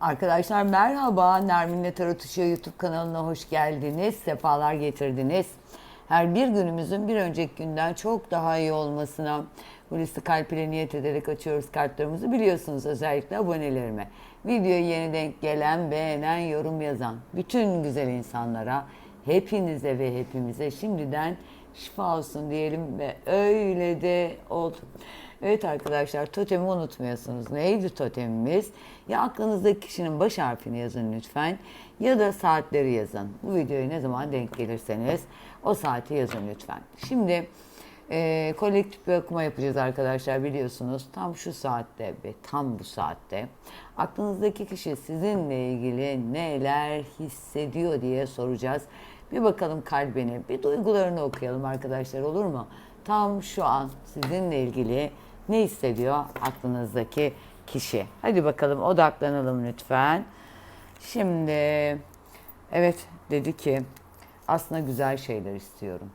Arkadaşlar merhaba. Nermin'le Tarot Işığı YouTube kanalına hoş geldiniz. Sefalar getirdiniz. Her bir günümüzün bir önceki günden çok daha iyi olmasına liste kalp ile niyet ederek açıyoruz kartlarımızı biliyorsunuz özellikle abonelerime. Videoya yeni denk gelen, beğenen, yorum yazan bütün güzel insanlara, hepinize ve hepimize şimdiden şifa olsun diyelim ve öyle de oldu. Evet arkadaşlar totemi unutmuyorsunuz. Neydi totemimiz? Ya aklınızdaki kişinin baş harfini yazın lütfen ya da saatleri yazın. Bu videoya ne zaman denk gelirseniz o saati yazın lütfen. Şimdi e, kolektif bir okuma yapacağız arkadaşlar biliyorsunuz. Tam şu saatte ve tam bu saatte aklınızdaki kişi sizinle ilgili neler hissediyor diye soracağız. Bir bakalım kalbini, bir duygularını okuyalım arkadaşlar olur mu? Tam şu an sizinle ilgili ne hissediyor aklınızdaki kişi? Hadi bakalım odaklanalım lütfen. Şimdi evet dedi ki aslında güzel şeyler istiyorum.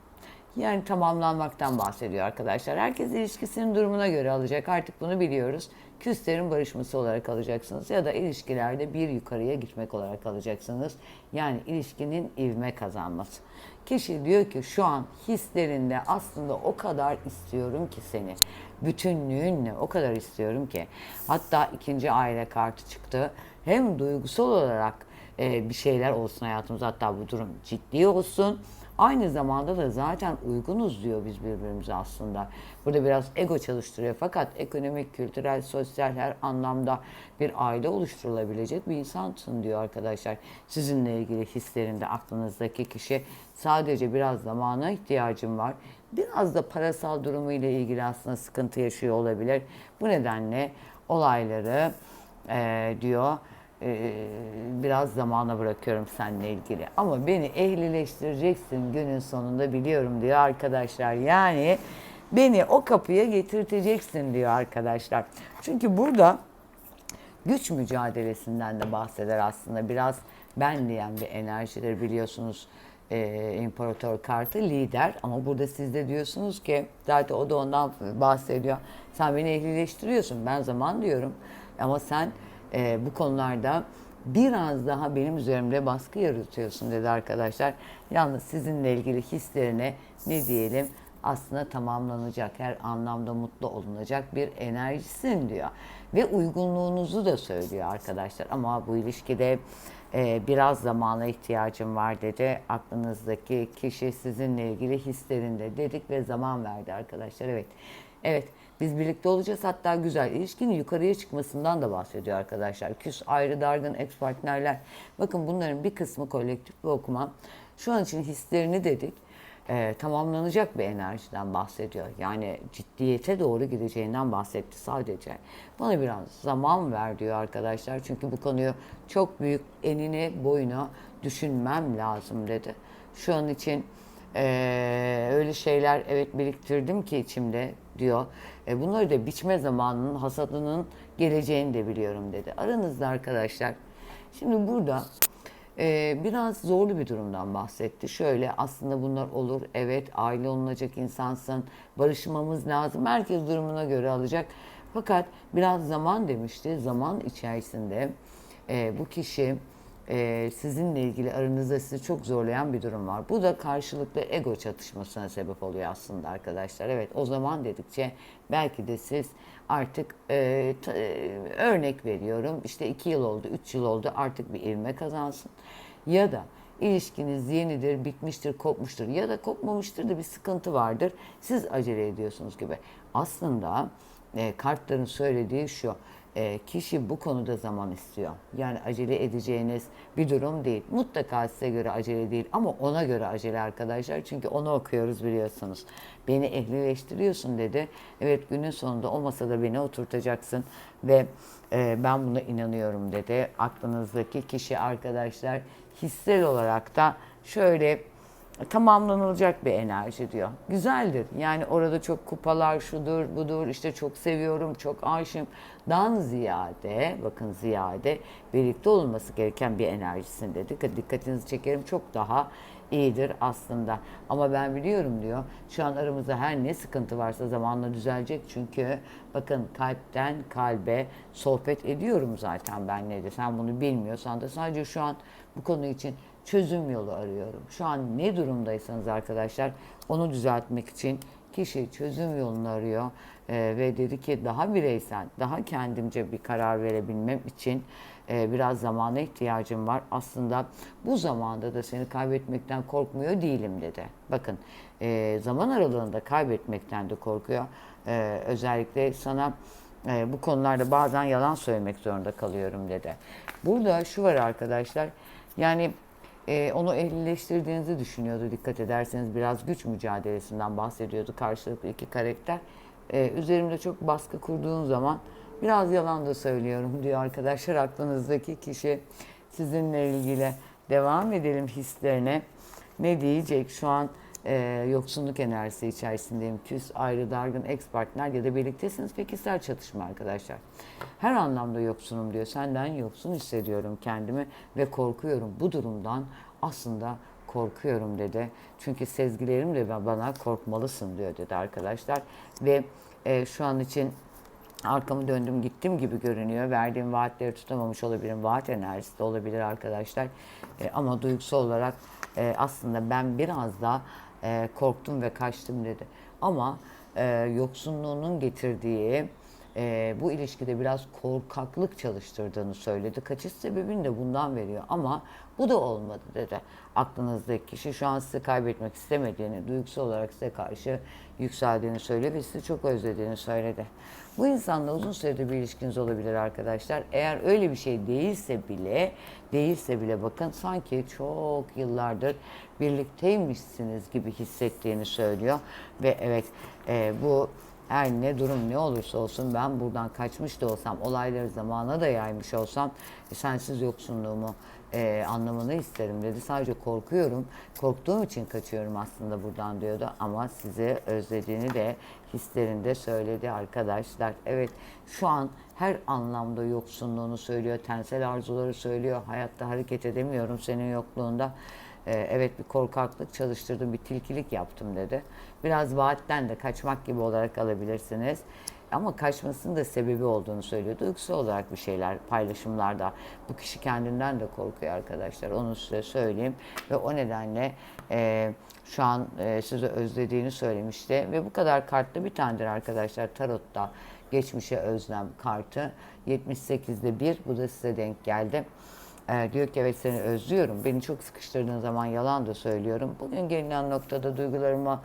Yani tamamlanmaktan bahsediyor arkadaşlar. Herkes ilişkisinin durumuna göre alacak. Artık bunu biliyoruz. Küslerin barışması olarak alacaksınız ya da ilişkilerde bir yukarıya gitmek olarak alacaksınız. Yani ilişkinin ivme kazanması. Kişi diyor ki şu an hislerinde aslında o kadar istiyorum ki seni. Bütünlüğünle o kadar istiyorum ki. Hatta ikinci aile kartı çıktı. Hem duygusal olarak e, bir şeyler olsun hayatımızda hatta bu durum ciddi olsun. Aynı zamanda da zaten uygunuz diyor biz birbirimize aslında. Burada biraz ego çalıştırıyor fakat ekonomik, kültürel, sosyal her anlamda bir aile oluşturulabilecek bir insansın diyor arkadaşlar. Sizinle ilgili hislerinde aklınızdaki kişi sadece biraz zamana ihtiyacım var. Biraz da parasal durumu ile ilgili aslında sıkıntı yaşıyor olabilir. Bu nedenle olayları e, diyor e, biraz zamana bırakıyorum seninle ilgili. Ama beni ehlileştireceksin günün sonunda biliyorum diyor arkadaşlar. Yani beni o kapıya getirteceksin diyor arkadaşlar. Çünkü burada güç mücadelesinden de bahseder aslında. Biraz ben diyen bir enerjidir biliyorsunuz. Ee, imparator kartı lider ama burada siz de diyorsunuz ki zaten o da ondan bahsediyor. Sen beni ehlileştiriyorsun ben zaman diyorum ama sen e, bu konularda biraz daha benim üzerimde baskı yaratıyorsun dedi arkadaşlar. Yalnız sizinle ilgili hislerine ne diyelim aslında tamamlanacak, her anlamda mutlu olunacak bir enerjisin diyor. Ve uygunluğunuzu da söylüyor arkadaşlar. Ama bu ilişkide e, biraz zamana ihtiyacım var dedi. Aklınızdaki kişi sizinle ilgili hislerinde dedik ve zaman verdi arkadaşlar. Evet, evet biz birlikte olacağız. Hatta güzel ilişkinin yukarıya çıkmasından da bahsediyor arkadaşlar. Küs, ayrı, dargın, ex partnerler. Bakın bunların bir kısmı kolektif bir okuma. Şu an için hislerini dedik e, tamamlanacak bir enerjiden bahsediyor. Yani ciddiyete doğru gideceğinden bahsetti sadece. Bana biraz zaman ver diyor arkadaşlar. Çünkü bu konuyu çok büyük enine boyuna düşünmem lazım dedi. Şu an için e, öyle şeyler evet biriktirdim ki içimde diyor. E, bunları da biçme zamanının hasadının geleceğini de biliyorum dedi. Aranızda arkadaşlar. Şimdi burada ee, biraz zorlu bir durumdan bahsetti. Şöyle aslında bunlar olur. Evet aile olunacak insansın. Barışmamız lazım. Herkes durumuna göre alacak. Fakat biraz zaman demişti. Zaman içerisinde e, bu kişi e, sizinle ilgili aranızda sizi çok zorlayan bir durum var. Bu da karşılıklı ego çatışmasına sebep oluyor aslında arkadaşlar. Evet o zaman dedikçe belki de siz artık e, ta, e, örnek veriyorum işte iki yıl oldu, üç yıl oldu artık bir ivme kazansın. Ya da ilişkiniz yenidir, bitmiştir, kopmuştur ya da kopmamıştır da bir sıkıntı vardır. Siz acele ediyorsunuz gibi. Aslında e, kartların söylediği şu e, kişi bu konuda zaman istiyor. Yani acele edeceğiniz bir durum değil. Mutlaka size göre acele değil ama ona göre acele arkadaşlar. Çünkü onu okuyoruz biliyorsunuz. Beni ehlileştiriyorsun dedi. Evet günün sonunda o masada beni oturtacaksın ve e, ben buna inanıyorum dedi. Aklınızdaki kişi arkadaşlar hissel olarak da şöyle tamamlanılacak bir enerji diyor. Güzeldir. Yani orada çok kupalar şudur budur işte çok seviyorum çok aşığım. dan ziyade bakın ziyade birlikte olması gereken bir enerjisinde dikkat dikkatinizi çekerim çok daha iyidir aslında. Ama ben biliyorum diyor. Şu an aramızda her ne sıkıntı varsa zamanla düzelecek. Çünkü bakın kalpten kalbe sohbet ediyorum zaten ben ne de. Sen bunu bilmiyorsan da sadece şu an bu konu için çözüm yolu arıyorum. Şu an ne durumdaysanız arkadaşlar onu düzeltmek için kişi çözüm yolunu arıyor Ee, ve dedi ki daha bireysel, daha kendimce bir karar verebilmem için e, biraz zamana ihtiyacım var. Aslında bu zamanda da seni kaybetmekten korkmuyor değilim dedi. Bakın e, zaman aralığında kaybetmekten de korkuyor. E, özellikle sana e, bu konularda bazen yalan söylemek zorunda kalıyorum dedi. Burada şu var arkadaşlar. Yani e, onu ehlileştirdiğinizi düşünüyordu dikkat ederseniz biraz güç mücadelesinden bahsediyordu karşılıklı iki karakter. E, üzerimde çok baskı kurduğun zaman biraz yalan da söylüyorum diyor arkadaşlar. Aklınızdaki kişi sizinle ilgili devam edelim hislerine. Ne diyecek? Şu an e, yoksunluk enerjisi içerisindeyim. Küs, ayrı, dargın, ex partner ya da birliktesiniz. Fikisel çatışma arkadaşlar. Her anlamda yoksunum diyor. Senden yoksun hissediyorum kendimi ve korkuyorum. Bu durumdan aslında korkuyorum dedi. Çünkü sezgilerim de bana korkmalısın diyor dedi arkadaşlar. Ve e, şu an için arkamı döndüm gittim gibi görünüyor. Verdiğim vaatleri tutamamış olabilirim. Vaat enerjisi de olabilir arkadaşlar. E, ama duygusal olarak e, aslında ben biraz da korktum ve kaçtım dedi. Ama e, yoksunluğunun getirdiği e, bu ilişkide biraz korkaklık çalıştırdığını söyledi. Kaçış sebebini de bundan veriyor ama bu da olmadı dedi. Aklınızdaki kişi şu an sizi kaybetmek istemediğini, duygusal olarak size karşı yükseldiğini söylüyor ve sizi çok özlediğini söyledi. Bu insanla uzun süredir bir ilişkiniz olabilir arkadaşlar. Eğer öyle bir şey değilse bile, değilse bile bakın sanki çok yıllardır birlikteymişsiniz gibi hissettiğini söylüyor. Ve evet e, bu her ne durum ne olursa olsun ben buradan kaçmış da olsam, olayları zamana da yaymış olsam e, sensiz yoksunluğumu e, anlamını isterim dedi. Sadece korkuyorum. Korktuğum için kaçıyorum aslında buradan diyordu. Ama sizi özlediğini de hislerinde söyledi arkadaşlar. Evet şu an her anlamda yoksunluğunu söylüyor. Tensel arzuları söylüyor. Hayatta hareket edemiyorum senin yokluğunda. Ee, evet bir korkaklık çalıştırdım, bir tilkilik yaptım dedi. Biraz vaatten de kaçmak gibi olarak alabilirsiniz. Ama kaçmasının da sebebi olduğunu söylüyor. Duygusal olarak bir şeyler paylaşımlarda. Bu kişi kendinden de korkuyor arkadaşlar. Onu size söyleyeyim. Ve o nedenle e, şu an e, sizi özlediğini söylemişti. Ve bu kadar kartlı bir tanedir arkadaşlar tarotta. Geçmişe özlem kartı. 78'de bir. Bu da size denk geldi. E, diyor ki evet seni özlüyorum. Beni çok sıkıştırdığın zaman yalan da söylüyorum. Bugün gelinen noktada duygularıma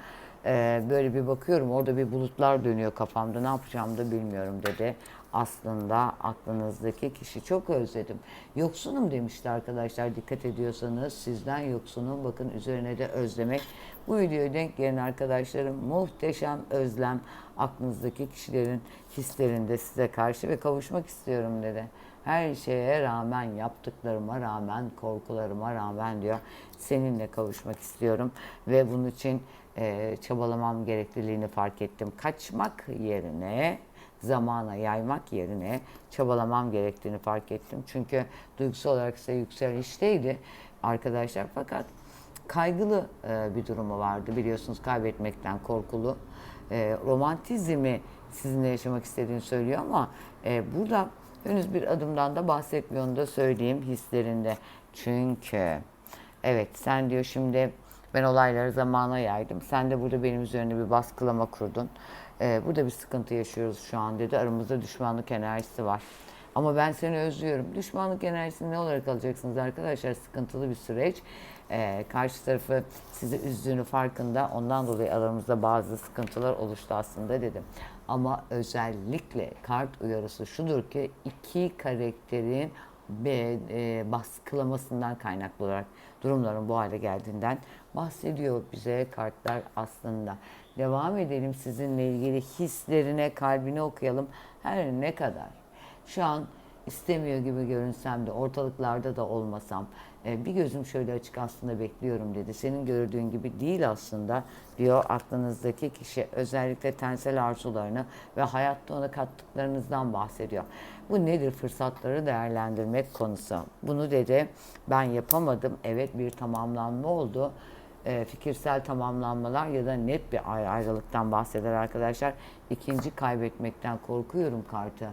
e, böyle bir bakıyorum. Orada bir bulutlar dönüyor kafamda. Ne yapacağımı da bilmiyorum dedi. Aslında aklınızdaki kişi çok özledim. Yoksunum demişti arkadaşlar. Dikkat ediyorsanız sizden yoksunum. Bakın üzerine de özlemek. Bu videoya denk gelen arkadaşlarım muhteşem özlem aklınızdaki kişilerin hislerinde size karşı ve kavuşmak istiyorum dedi her şeye rağmen, yaptıklarıma rağmen, korkularıma rağmen diyor. Seninle kavuşmak istiyorum ve bunun için e, çabalamam gerekliliğini fark ettim. Kaçmak yerine, zamana yaymak yerine çabalamam gerektiğini fark ettim. Çünkü duygusal olarak ise yükselişteydi arkadaşlar. Fakat kaygılı e, bir durumu vardı biliyorsunuz kaybetmekten korkulu. E, romantizmi sizinle yaşamak istediğini söylüyor ama e, burada henüz bir adımdan da bahsetmiyor onu da söyleyeyim hislerinde. Çünkü evet sen diyor şimdi ben olayları zamana yaydım. Sen de burada benim üzerine bir baskılama kurdun. Ee, burada bir sıkıntı yaşıyoruz şu an dedi. Aramızda düşmanlık enerjisi var. Ama ben seni özlüyorum. Düşmanlık enerjisini ne olarak alacaksınız arkadaşlar? Sıkıntılı bir süreç. Ee, karşı tarafı sizi üzdüğünü farkında. Ondan dolayı aramızda bazı sıkıntılar oluştu aslında dedim. Ama özellikle kart uyarısı şudur ki iki karakterin e, baskılamasından kaynaklı olarak durumların bu hale geldiğinden bahsediyor bize kartlar aslında. Devam edelim sizinle ilgili hislerine, kalbine okuyalım. Her ne kadar şu an istemiyor gibi görünsem de ortalıklarda da olmasam bir gözüm şöyle açık aslında bekliyorum dedi. Senin gördüğün gibi değil aslında diyor aklınızdaki kişi özellikle tensel arzularını ve hayatta ona kattıklarınızdan bahsediyor. Bu nedir? Fırsatları değerlendirmek konusu. Bunu dedi ben yapamadım. Evet bir tamamlanma oldu e, fikirsel tamamlanmalar ya da net bir ayrı- ayrılıktan bahseder arkadaşlar. İkinci kaybetmekten korkuyorum kartı.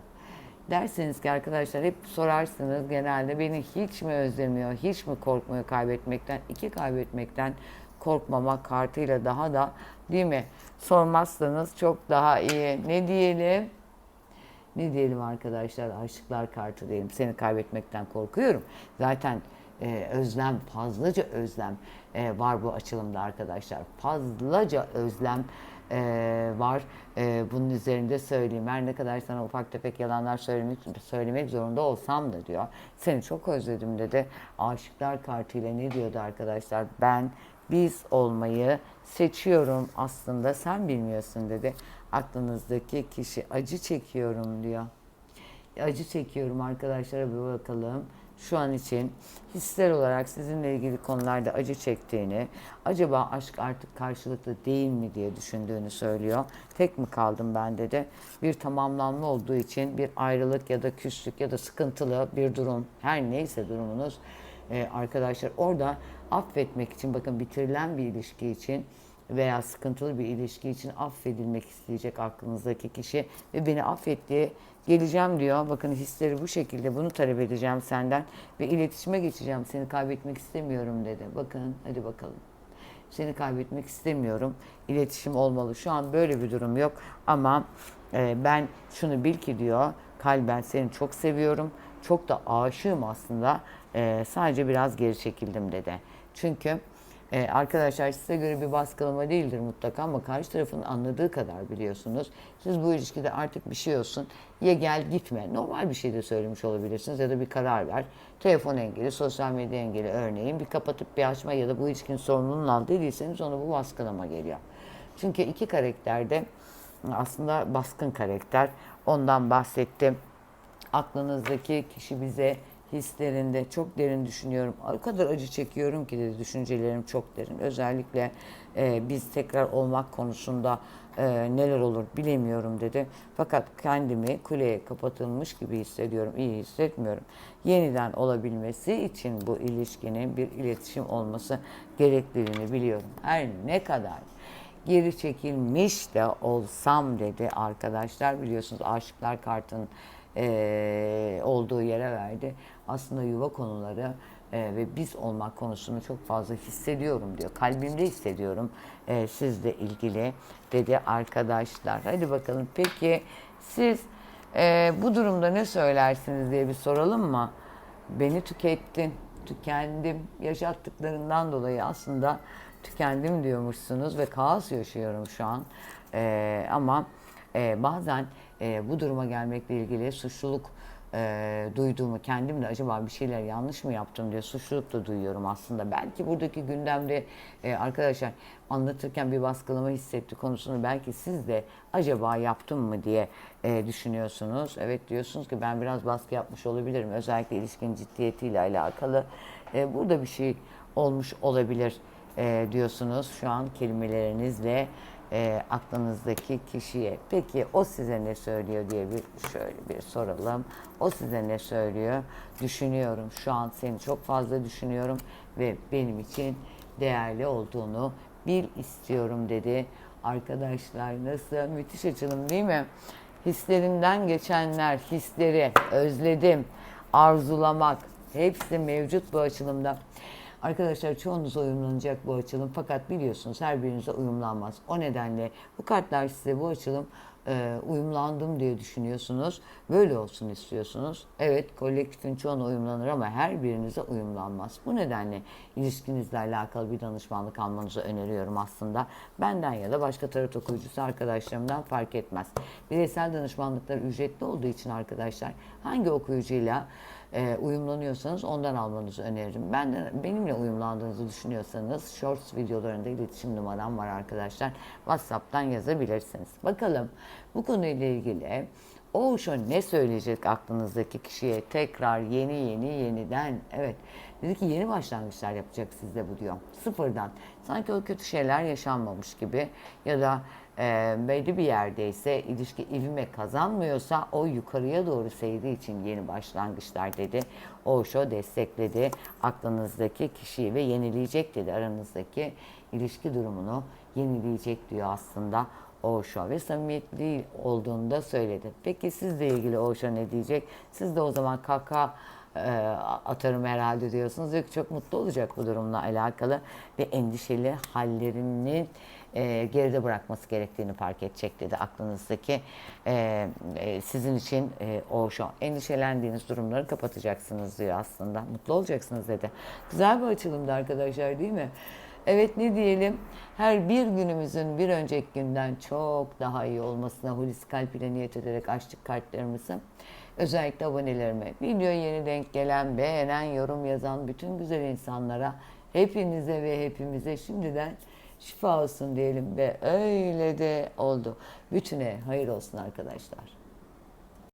Derseniz ki arkadaşlar hep sorarsınız genelde beni hiç mi özlemiyor, hiç mi korkmuyor kaybetmekten? İki kaybetmekten korkmamak kartıyla daha da değil mi? Sormazsanız çok daha iyi. Ne diyelim? Ne diyelim arkadaşlar? Aşıklar kartı diyelim. Seni kaybetmekten korkuyorum. Zaten e, özlem, fazlaca özlem e, var bu açılımda arkadaşlar. Fazlaca özlem e, var. E, bunun üzerinde söyleyeyim. Her ne kadar sana ufak tefek yalanlar söylemek, söylemek zorunda olsam da diyor. Seni çok özledim dedi. Aşıklar kartıyla ne diyordu arkadaşlar? Ben biz olmayı seçiyorum aslında sen bilmiyorsun dedi. Aklınızdaki kişi acı çekiyorum diyor. Acı çekiyorum arkadaşlara bir bakalım. Şu an için hisler olarak sizinle ilgili konularda acı çektiğini, acaba aşk artık karşılıklı değil mi diye düşündüğünü söylüyor. Tek mi kaldım ben dedi. Bir tamamlanma olduğu için bir ayrılık ya da küslük ya da sıkıntılı bir durum, her neyse durumunuz e, arkadaşlar orada affetmek için bakın bitirilen bir ilişki için veya sıkıntılı bir ilişki için affedilmek isteyecek aklınızdaki kişi ve beni affet diye geleceğim diyor. Bakın hisleri bu şekilde bunu talep edeceğim senden ve iletişime geçeceğim. Seni kaybetmek istemiyorum dedi. Bakın hadi bakalım. Seni kaybetmek istemiyorum. İletişim olmalı. Şu an böyle bir durum yok ama e, ben şunu bil ki diyor. Kalben seni çok seviyorum. Çok da aşığım aslında. E, sadece biraz geri çekildim dedi. Çünkü ee, arkadaşlar size göre bir baskılama değildir mutlaka ama karşı tarafın anladığı kadar biliyorsunuz. Siz bu ilişkide artık bir şey olsun. Ya gel gitme. Normal bir şey de söylemiş olabilirsiniz ya da bir karar ver. Telefon engeli, sosyal medya engeli örneğin bir kapatıp bir açma ya da bu ilişkinin sorumluluğunu al ona bu baskılama geliyor. Çünkü iki karakterde aslında baskın karakter. Ondan bahsettim. Aklınızdaki kişi bize hislerinde çok derin düşünüyorum. O kadar acı çekiyorum ki dedi düşüncelerim çok derin. Özellikle e, biz tekrar olmak konusunda e, neler olur bilemiyorum dedi. Fakat kendimi kuleye kapatılmış gibi hissediyorum. İyi hissetmiyorum. Yeniden olabilmesi için bu ilişkinin bir iletişim olması gerekliliğini biliyorum. Her ne kadar geri çekilmiş de olsam dedi arkadaşlar. Biliyorsunuz aşıklar kartının eee, olduğu yere verdi. Aslında yuva konuları eee, ve biz olmak konusunu çok fazla hissediyorum diyor. Kalbimde hissediyorum eee, sizle ilgili dedi arkadaşlar. Hadi bakalım peki siz eee, bu durumda ne söylersiniz diye bir soralım mı? Beni tükettin, tükendim. Yaşattıklarından dolayı aslında tükendim diyormuşsunuz ve kaos yaşıyorum şu an. Ee, ama e, bazen e, bu duruma gelmekle ilgili suçluluk e, duyduğumu kendimle acaba bir şeyler yanlış mı yaptım diye suçluluk da duyuyorum aslında. Belki buradaki gündemde e, arkadaşlar anlatırken bir baskılama hissetti konusunu belki siz de acaba yaptım mı diye e, düşünüyorsunuz. Evet diyorsunuz ki ben biraz baskı yapmış olabilirim. Özellikle ilişkinin ciddiyetiyle alakalı. E, burada bir şey olmuş olabilir e, diyorsunuz şu an kelimelerinizle e, aklınızdaki kişiye. Peki o size ne söylüyor diye bir şöyle bir soralım. O size ne söylüyor? Düşünüyorum. Şu an seni çok fazla düşünüyorum ve benim için değerli olduğunu bil istiyorum dedi. Arkadaşlar nasıl müthiş açılım değil mi? Hislerinden geçenler, hisleri, özledim, arzulamak hepsi mevcut bu açılımda. Arkadaşlar çoğunuz uyumlanacak bu açılım fakat biliyorsunuz her birinize uyumlanmaz. O nedenle bu kartlar size bu açılım e, uyumlandım diye düşünüyorsunuz. Böyle olsun istiyorsunuz. Evet kolektifin çoğuna uyumlanır ama her birinize uyumlanmaz. Bu nedenle ilişkinizle alakalı bir danışmanlık almanızı öneriyorum aslında. Benden ya da başka tarot okuyucusu arkadaşlarımdan fark etmez. Bireysel danışmanlıklar ücretli olduğu için arkadaşlar hangi okuyucuyla e, uyumlanıyorsanız ondan almanızı öneririm. Ben de benimle uyumlandığınızı düşünüyorsanız shorts videolarında iletişim numaram var arkadaşlar. WhatsApp'tan yazabilirsiniz. Bakalım bu konuyla ilgili o şu ne söyleyecek aklınızdaki kişiye tekrar yeni yeni yeniden evet dedi ki yeni başlangıçlar yapacak sizde bu diyor sıfırdan sanki o kötü şeyler yaşanmamış gibi ya da e, belli bir yerdeyse ilişki ivme kazanmıyorsa o yukarıya doğru seyri için yeni başlangıçlar dedi. Osho destekledi aklınızdaki kişiyi ve yenileyecek dedi aranızdaki ilişki durumunu yenileyecek diyor aslında Osho ve samimiyetli olduğunu da söyledi. Peki sizle ilgili Osho ne diyecek? Siz de o zaman kaka e, atarım herhalde diyorsunuz. Diyor ki çok mutlu olacak bu durumla alakalı ve endişeli hallerinin e, geride bırakması gerektiğini fark edecek dedi aklınızdaki e, e, sizin için e, Osho. Endişelendiğiniz durumları kapatacaksınız diyor aslında. Mutlu olacaksınız dedi. Güzel bir açılımdı arkadaşlar değil mi? Evet ne diyelim her bir günümüzün bir önceki günden çok daha iyi olmasına Hulusi Kalp ile niyet ederek açtık kartlarımızı. Özellikle abonelerime, videoya yeni denk gelen, beğenen, yorum yazan bütün güzel insanlara, hepinize ve hepimize şimdiden şifa olsun diyelim ve öyle de oldu. Bütüne hayır olsun arkadaşlar.